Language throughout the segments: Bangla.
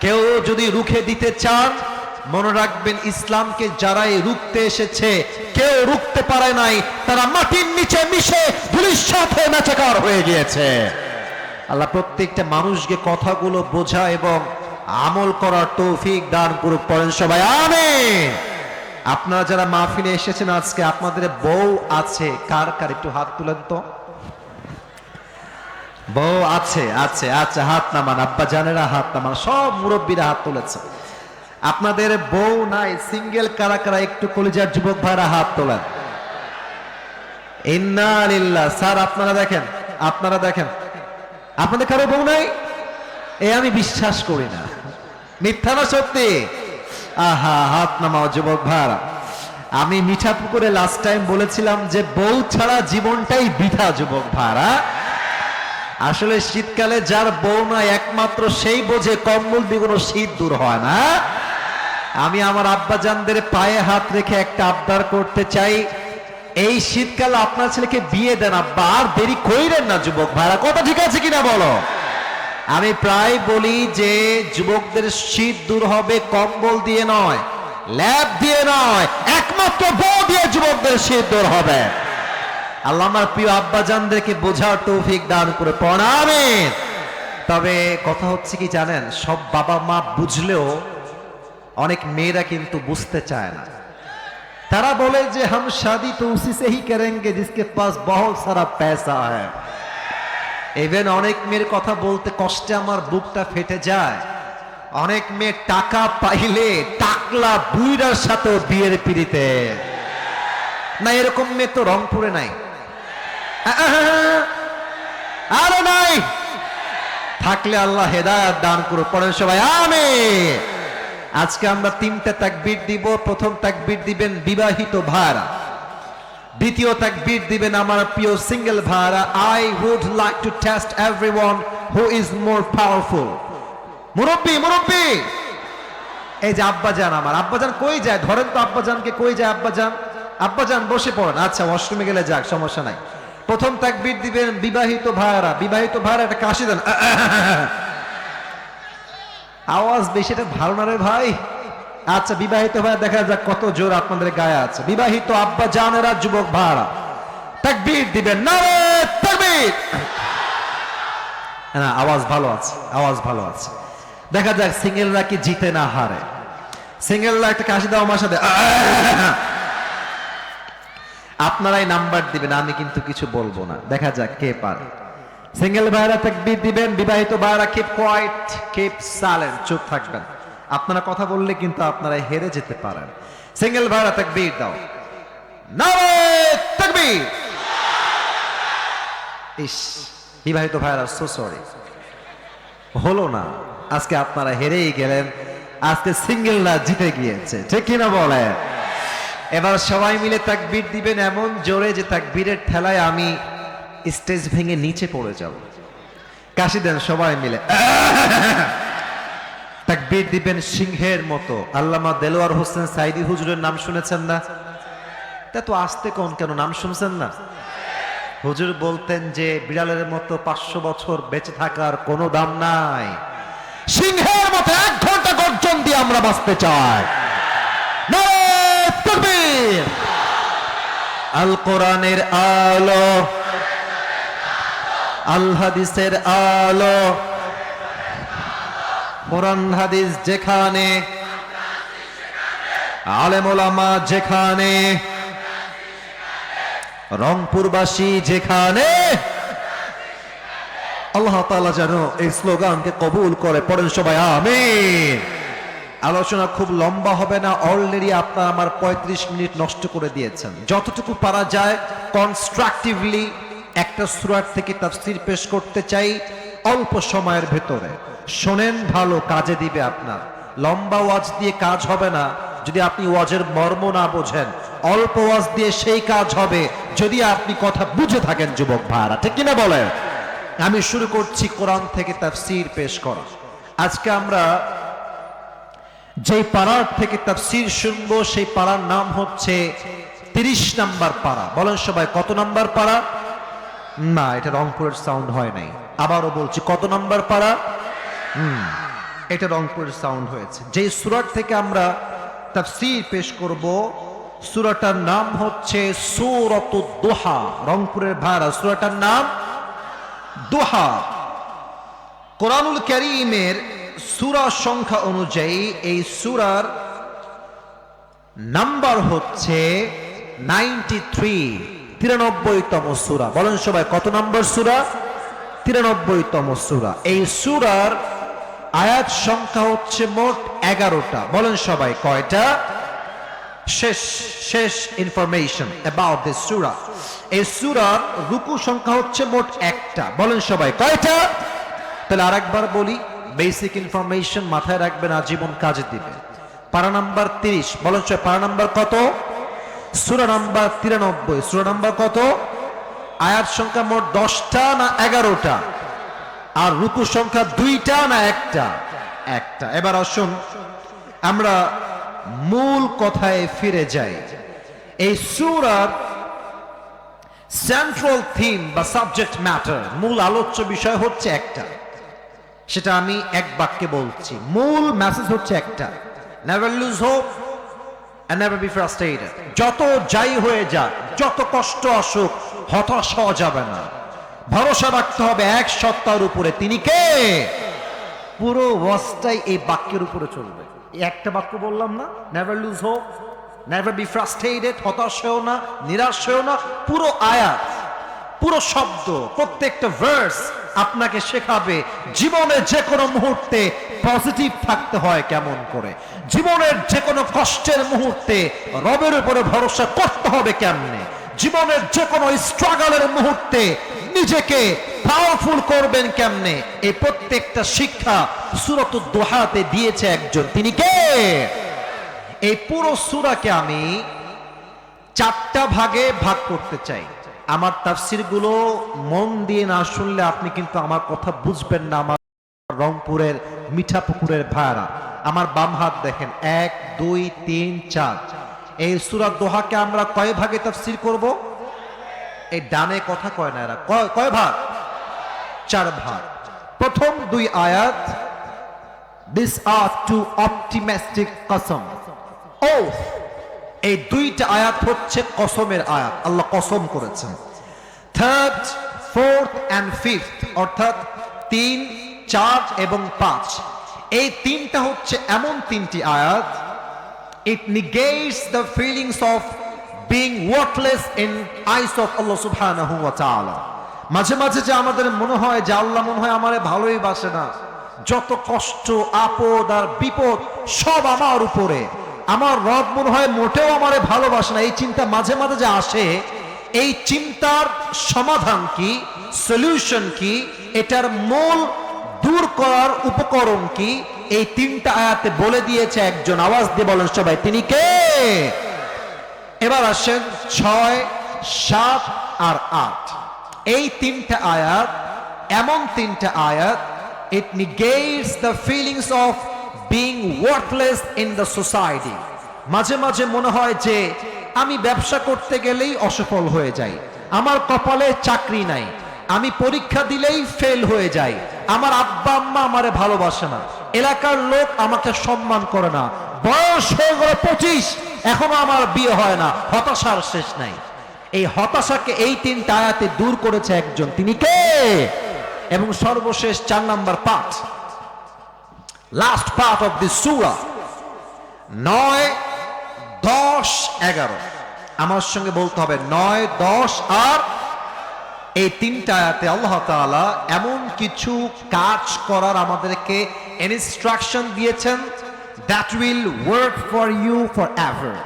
কেউ যদি রুখে দিতে চান, মনে রাখবেন ইসলামকে যারাই রুখতে এসেছে, কেউ রুখতে পারে নাই, তারা মাটির নিচে মিশে পুলিশ সাথে নাচাকার হয়ে গিয়েছে। আল্লাহ প্রত্যেকটা মানুষকে কথাগুলো বোঝা এবং আমল করার তৌফিক দান করুক, পড়েন সবাই, আমিন। আপনারা যারা মাহফিলে এসেছেন আজকে, আপনাদের বউ আছে, কার কার? একটু হাত তুলেন তো। বউ আছে আছে আচ্ছা হাত নামান, আব্বা জানেরা হাত নামান, সব মুরব্বীরা হাত তুলেছে। আপনাদের বউ নাই, সিঙ্গেল কারা কারা একটু কলিজার যুবক ভাইরা হাত তোলেন। স্যার, আপনারা দেখেন আপনারা দেখেন। আপনাদের কারও বউ নাই? এ আমি বিশ্বাস করি না। মিথ্যা না সত্যি? আহা, হাত নামাও যুবক ভাইরা। আমি মিঠা পুকুরে লাস্ট টাইম বলেছিলাম যে বউ ছাড়া জীবনটাই বৃথা যুবক ভাইরা। আসলে শীতকালে যার বউ নয় একমাত্র সেই বোঝে কম্বল দিয়ে কোনো শীত দূর হয় না। আমি আমার আব্বাজানদের পায়ে হাত রেখে একটা আবদার করতে চাই। এই শীতকালে আপনার ছেলেকে বিয়ে দেন আব্বা, আর দেরি কইরেন না যুবক ভাইরা। কথা ঠিক আছে কিনা বলো? আমি প্রায় বলি যে, যুবকদের শীত দূর হবে কম্বল দিয়ে নয়, ল্যাব দিয়ে নয়, একমাত্র বউ দিয়ে যুবকদের শীত দূর হবে। আল্লাহ আমার প্রিয় আব্বাজানদেরকে বোঝার তৌফিক দান করে প্রণামের তবে কথা হচ্ছে কি জানেন, সব বাবা মা বুঝলেও অনেক মেয়েরা কিন্তু বুঝতে চায় না। তারা বলে যে, হাম শাদি তো উসি সে হি করেঙ্গে জিসকে পাস বহুত সারা পয়সা হ্যায়। ইভেন অনেক মেয়ের কথা বলতে কষ্টে আমার বুকটা ফেটে যায়। অনেক মেয়ে টাকা পাইলে টাকলা বুইরার সাথে বিয়ের পিড়িতে। না, এরকম মেয়ে তো রংপুরে নাই। আরে নাই থাকলে আল্লাহ হেদায়াত দান করুক, পড়েন সবাই আমি আজকে আমরা তিনটা তাকবীর দিব, প্রথম তাকবীর দিবেন বিবাহিত ভাড়া দ্বিতীয় তাকবীর দিবেন আমার প্রিয় সিঙ্গেল ভাড়া I would like to test everyone who is more powerful মুরব্বী মুরব্বী, এই যে আব্বাজান আমার, আব্বাজান কই যায়? ধরেন তো আব্বাজানকে কই যায় আব্বাজান? আব্বাজান বসে পড়েন। আচ্ছা ওয়াশরুমে গেলে যাক, সমস্যা নাই। প্রথম তাকবীর দিবেন বিবাহিত ভাইরা বিবাহিত ভাইরা একটা কাশি দেন। আওয়াজ বেশি, এটা ভালো না রে ভাই? আচ্ছা বিবাহিত ভাই দেখা যাক কত জোর আপনাদের গায়ে আছে। বিবাহিত আব্বা জানেরা, যুবক ভাড়া তাকবীর দিবেন না রে তাকবীর! না, আওয়াজ ভালো আছে, আওয়াজ ভালো আছে। দেখা যাক, সিঙ্গেলরা কি জিতে না হারে। সিঙ্গেলরা একটা কাশি দাও আমার সাথে। আপনারাই নাম্বার দিবেন, আমি কিন্তু কিছু বলব না। দেখা যাক কে পারে। সিঙ্গেল ভাইরা তাকবীর দিবেন, বিবাহিত ভাইরা কিপ কোয়াইট কিপ সাইলেন্ট চুপ থাকবেন। আপনারা কথা বললে কিন্তু আপনারা হেরে যেতে পারেন। সিঙ্গেল ভাইরা তাকবীর দাও। নারে তাকবীর! ইস, বিবাহিত ভাইরা সো সরি হলো না, আজকে আপনারা হেরেই গেলেন, আজকে সিঙ্গেলরা জিতে গিয়েছে, ঠিক কিনা বলে এবার সবাই মিলে তাকবির দিবেন এমন জোরে যে তাকবীরের ঠেলায় আমি স্টেজ ভেঙে নিচে পড়ে যাব। কাশি দেন সবাই মিলে। তাকবীর দিবেন সিংহের মতো। আল্লামা দেলোয়ার হোসেন সাইদি হুজুরের নাম শুনেছেন না? তা তো আসতে কোন কেন নাম শুনছেন না? হুজুর বলতেন যে বিড়ালের মতো পাঁচশো বছর বেঁচে থাকার কোনো দাম নাই। সিংহের মতো এক ঘণ্টা গর্জন দিয়ে আমরা বাঁচতে চাই। তাকবীর! আল কোরআনের আলো, আল হাদিসের আলো, কোরআন হাদিস যেখানে আলেমোলামা যেখানে, রংপুরবাসী যেখানে, আল্লাহ তালা যেন এই স্লোগানকে কবুল করে পড়েন সবাই, আমিন আলোচনা খুব লম্বা হবে না। অলরেডি আপনারা আমার ৩৫ মিনিট নষ্ট করে দিয়েছেন। যতটুকু পারা যায় কনস্ট্রাকটিভলি একটা সুরাট থেকে তাফসীর পেশ করতে চাই অল্প সময়ের ভেতরে। শোনেন, ভালো কাজে দিবে আপনার। লম্বা ওয়াজ দিয়ে কাজ হবে না। যদি আপনি ওয়াজের মর্ম না বোঝেন, অল্প ওয়াজ দিয়ে সেই কাজ হবে যদি আপনি কথা বুঝে থাকেন, যুবক ভাড়া ঠিক কিনা বলেন? আমি শুরু করছি কোরআন থেকে তাফসীর পেশ করা। আজকে আমরা যেই পাড়ার থেকে তাফসীর শুনব, সেই পাড়ার নাম হচ্ছে তিরিশ নাম্বার পাড়া। বলেন সবাই, কত নাম্বার পাড়া? না, এটা রংপুরের সাউন্ড হয় নাই। আবারও বলছি, কত নাম্বার পাড়া? হুম, এটা রংপুরের সাউন্ড হয়েছে। যে সুরাট থেকে আমরা তাফসীর পেশ করব, সুরাটার নাম হচ্ছে সুরত দোহা, রংপুরের ভাড়া। সুরাটার নাম দোহা। কোরআনুল করিমের সুরা সংখ্যা অনুযায়ী এই সুরার নাম্বার হচ্ছে নাইনটি থ্রি তিরানব্বইতম সুরা। বলেন সবাই, কত নম্বর সুরা? তিরানব্বইতম সুরা। এই সুরার আয়াত সংখ্যা হচ্ছে মোট এগারোটা। বলেন সবাই, কয়টা? শেষ শেষ ইনফরমেশন অ্যাবাউট দিস সুরা। এই সুরার রুকু সংখ্যা হচ্ছে মোট একটা। বলেন সবাই, কয়টা? তাহলে আরেকবার বলি বেসিক ইনফরমেশন মাথায় রাখবেন, আজীবন কাজে দিবে পারা নাম্বার তিরিশ সবাই, পারা নাম্বার কত? সুরা নাম্বার তিরানব্বই, সুরা নাম্বার কত? আয়াত সংখ্যা মোট দশটা না এগারোটা? আর রুকু সংখ্যা দুইটা না একটা? একটা। এবার আসুন, আমরা মূল কথায় ফিরে যাই। এই সুরার সেন্ট্রাল থিম বা সাবজেক্ট ম্যাটার মূল আলোচ্য বিষয় হচ্ছে একটা। সেটা আমি এক বাক্যে বলছি। মূল মেসেজ হচ্ছে একটা। Never lose hope never be frustrated যত যাই হয়ে যাক, যত কষ্ট আসুক, হতাশ হওয়া যাবে না। ভরসা রাখতে হবে এক সত্তার উপরে। তিনি কে? পুরো ওয়াজটাই এই বাক্যের উপরে চলবে। এই একটা বাক্য বললাম না never lose hope never be frustrated হতাশ হয়েও না, নিরাশ হয়েও না। পুরো আয়াত, পুরো শব্দ, প্রত্যেকটা ভার্স আপনাকে শেখাবে জীবনের যে কোনো মুহূর্তে পজিটিভ থাকতে হয় কেমন করে। জীবনের যে কোনো কষ্টের মুহূর্তে রবের উপরে ভরসা করতে হবে কেমনে। জীবনের যে কোনো স্ট্রাগলের মুহূর্তে নিজেকে পাওয়ারফুল করবেন কেমনে। এই প্রত্যেকটা শিক্ষা সুরত দোহাতে দিয়েছে একজন। তিনি কে? এই পুরো সুরাকে আমি চারটা ভাগে ভাগ করতে চাই। আমার তাফসিরগুলো মন দিয়ে না শুনলে আপনি কিন্তু আমার কথা বুঝবেন না, আমার রংপুরের মিঠাপুকুরের ভাড়া আমার বাম হাত দেখেন, এক, দুই, তিন, চার। এই সুরাত দোহাকে আমরা কয় ভাগে তাফসির করব? এই ডানে কথা কয় না এরা। কয় কয় ভাগ? চার ভাগ। প্রথম দুই আয়াত দিস আর টু অপটিমিস্টিক কসম ও এই দুইটা আয়াত হচ্ছে কসমের আয়াত। আল্লাহ কসম করেছেন। থার্ড ফোর্থ অ্যান্ড ফিফথ অর্থাৎ তিন, চার এবং পাঁচ। এই তিনটা হচ্ছে এমন তিনটি আয়াত। It negates the feelings of being worthless in eyes of Allah subhanahu wa ta'ala মাঝে মাঝে যে আমাদের মনে হয় যে আল্লাহ মনে হয় আমারে ভালোই বাসে না। যত কষ্ট, আপদ আর বিপদ সব আমার উপরে। আমার রব মনে হয় মোটেও আমারে ভালোবাসে না। এই চিন্তা মাঝে মাঝে যে আসে, এই চিন্তার সমাধান কি সলিউশন কি, এটার মূল দূর করার উপকরণ কি, এই তিনটা আয়াতে বলে দিয়েছে একজন। আওয়াজ দিয়ে বলেন সবাই, তিনি কে? এবার আসেন ছয়, সাত আর আট। এই তিনটা আয়াত, এমন তিনটা আয়াত it negates the feelings of being worthless in the society মাঝে মাঝে মনে হয় যে আমি ব্যবসা করতে গেলেই অসফল হয়ে যাই। আমার কপালে চাকরি নাই। আমি পরীক্ষা দিলেই ফেল হয়ে যাই। আমার আব্বা, আম্মা আমারে ভালোবাসে না। এলাকার লোক আমাকে সম্মান করে না। বয়স হয়ে গেল পঁচিশ। এখনও আমার বিয়ে হয় না। হতাশার শেষ নাই। এই হতাশাকে এই তিন টায়াতে দূর করেছে একজন। তিনি কে? এবং সর্বশেষ চার নাম্বার পাঠ। লাস্ট পার্ট অফ দিস সুরা নয়, দশ, এগারো। আমার সঙ্গে বলতে হবে, নয়, দশ আর এই তিনটা আয়াতে আল্লাহ তাআলা এমন কিছু কাজ করার আমাদেরকে ইনস্ট্রাকশন দিয়েছেন that will work for you forever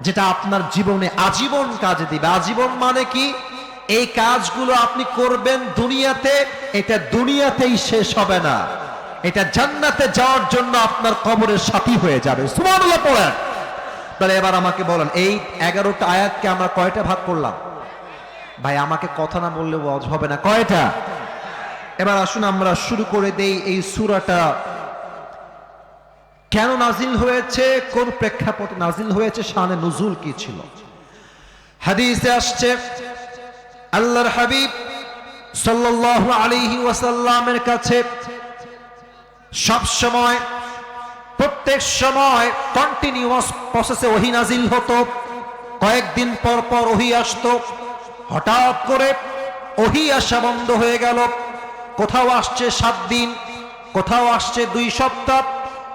যেটা আপনার জীবনে আজীবন কাজে দিবে। আজীবন মানে কি? এই কাজগুলো আপনি করবেন দুনিয়াতে, এটা দুনিয়াতেই শেষ হবে না। এটা জান্নাতে যাওয়ার জন্য আপনার কবরের সাথী হয়ে যাবে। সুবহানাল্লাহ পড়েন। তাহলে এবার আমাকে বলেন, এই এগারোটা আয়াতকে আমরা কয়টা ভাগ করলাম? ভাই, আমাকে কথা না বললে ওয়াজ হবে না। কয়টা? এবার আসুন, আমরা শুরু করে দেই এই সুরাটা। কেন নাজিল হয়েছে? কোন প্রেক্ষাপটে নাজিল হয়েছে? শানে নজুল কি ছিল? হাদিসে আসছে, আল্লাহর হাবিব সাল্লাল্লাহু আলাইহি ওয়াসাল্লামের কাছে সব সময়, প্রত্যেক সময় কন্টিনিউয়াস প্রসেসে ওহি নাজিল হতো। কয়েকদিন পর পর ওহি আসতো। হঠাৎ করে ওহি আসা বন্ধ হয়ে গেল। কোথাও আসছে সাত দিন, কোথাও আসছে দুই সপ্তাহ,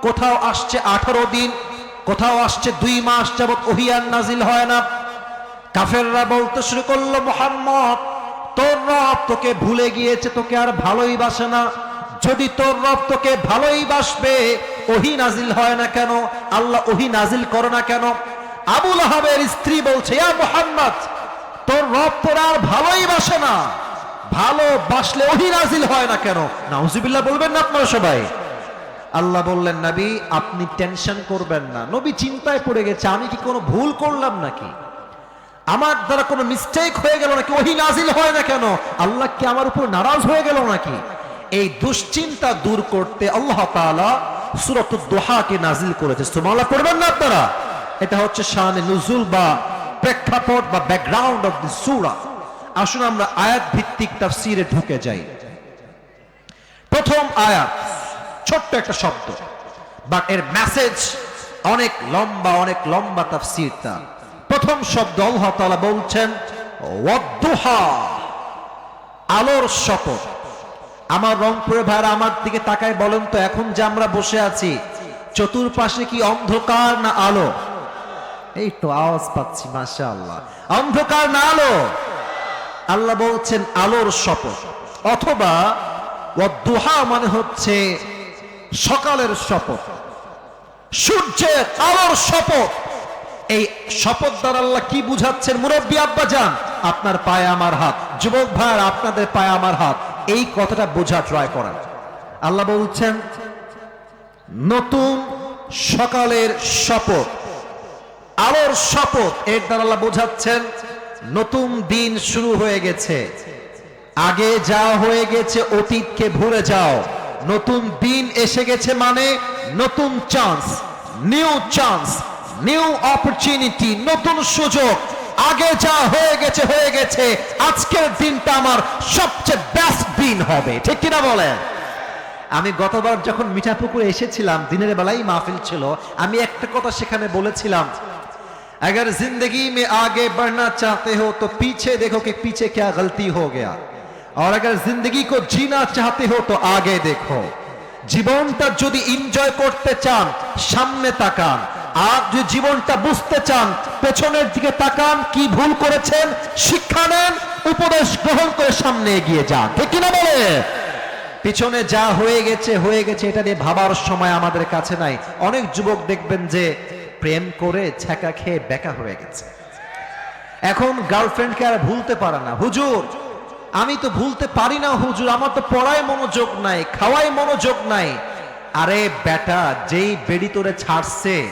কোথাও আসছে আঠারো দিন, কোথাও আসছে দুই মাস যাবত ওহি আর নাজিল হয় না। কাফেররা বলতে শুরু করল, মোহাম্মদ, তোর রব তোকে ভুলে গিয়েছে, তোকে আর ভালোই বাসে না। যদি তোর রব তোকে ভালোই বাসবে, ওহি নাজিল হয় না কেন? আল্লাহ ওহি নাজিল করে না কেন? আবুল আহাবের স্ত্রী বলছে, ইয়া মোহাম্মদ, তোর রব তোর আর ভালোই বাসে না। ভালো বাসলে ওহি নাজিল হয় না কেন? নাউজিবিল্লাহ বলবেন না আপনারা সবাই। আল্লাহ বললেন, নবী, আপনি টেনশন করবেন না। নবী চিন্তায় পড়ে গেছে, আমি কি কোনো ভুল করলাম নাকি? আমার দ্বারা কোনো মিস্টেক হয়ে গেল নাকি? ওহি নাজিল হয় না কেন? আল্লাহ কি আমার উপর নারাজ হয়ে গেল নাকি? এই দুশ্চিন্তা দূর করতে আল্লাহ তাআলা সূরাত দোহাকে নাজিল করেছে। সুবহানাল্লাহ, পড়বেন না আপনারা? এটা হচ্ছে শানে নুজুল বা প্রেক্ষাপট বা ব্যাকগ্রাউন্ড অফ দি সূরা আসুন আমরা আয়াত ভিত্তিক তাফসীরে ঢুকে যাই। প্রথম আয়াত, ছোট্ট একটা শব্দ। বাট এর মেসেজ অনেক লম্বা অনেক লম্বা তাফসীর তা। প্রথম শব্দ আল্লাহ তাআলা বলছেন আলোর শপথ। আমার রংপুরে ভাইরা আমার দিকে তাকায় বলেন তো, এখন যে আমরা বসে আছি, চতুর্পাশে কি অন্ধকার না আলো? এই তো আওয়াজ পাচ্ছি, মাশাআল্লাহ। অন্ধকার না আলো? আল্লাহ বলছেন আলোর শপথ। অথবা, ওয়াদ্দুহা মানে হচ্ছে সকালের শপথ। সূর্যের আলোর শপথ। এই শপথ দ্বারা আল্লাহ কি বুঝাচ্ছেন? মুরব্বী আব্বা যান আপনার পায়ে আমার হাত। যুবক ভাইয়ার, আপনাদের পায়ে আমার হাত। এই কথাটা বোঝা ট্রাই করেন আল্লাহ বলছেন, নতুন সকালের শপথ, আলোর শপথ। এর দ্বারা আল্লাহ বোঝাচ্ছেন, নতুন দিন শুরু হয়ে গেছে। আগে যা হয়ে গেছে অতীতকে ভুলে যাও। নতুন দিন এসে গেছে মানে নতুন chance new chance new opportunity নতুন সুযোগ। আগে যা হয়ে গেছে হয়ে গেছে আজকের দিনটা আমার সবচেয়ে বেস্ট দিন হবে ঠিক কিনা বলেন আমি গতবার যখন মিঠাপুকুরে এসেছিলাম দিনের বেলায় মাহফিল ছিল আমি একটা কথা সেখানে বলেছিলাম अगर जिंदगी में आगे बढ़ना चाहते हो तो पीछे देखो कि पीछे क्या गलती हो गया और अगर जिंदगी को जीना चाहते हो तो आगे देखो জীবনটা যদি এনজয় করতে চান সামনে তাকান আর যদি জীবনটা বুঝতে চান, পেছনের দিকে তাকান, কি ভুল করেছেন, শিক্ষা নেন, উপদেশ গ্রহণ করে সামনে এগিয়ে যান। ঠিক কিনা বলে? পিছনে যা হয়ে গেছে হয়ে গেছে, এটা নিয়ে ভাবার সময় আমাদের কাছে নাই। অনেক যুবক দেখবেন যে প্রেম করে ছ্যাঁকা খেয়ে বেকা হয়ে গেছে। এখন গার্লফ্রেন্ডকে আর ভুলতে পারে না। হুজুর, আমি তো ভুলতে পারি না, হুজুর, আমার তো পড়ায় মনোযোগ নাই খাওয়াই মনোযোগ নাই। আরে বেটা, যেই বেড়ি তোরে ছাড়ছে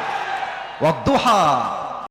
ওয়াদ্দুহা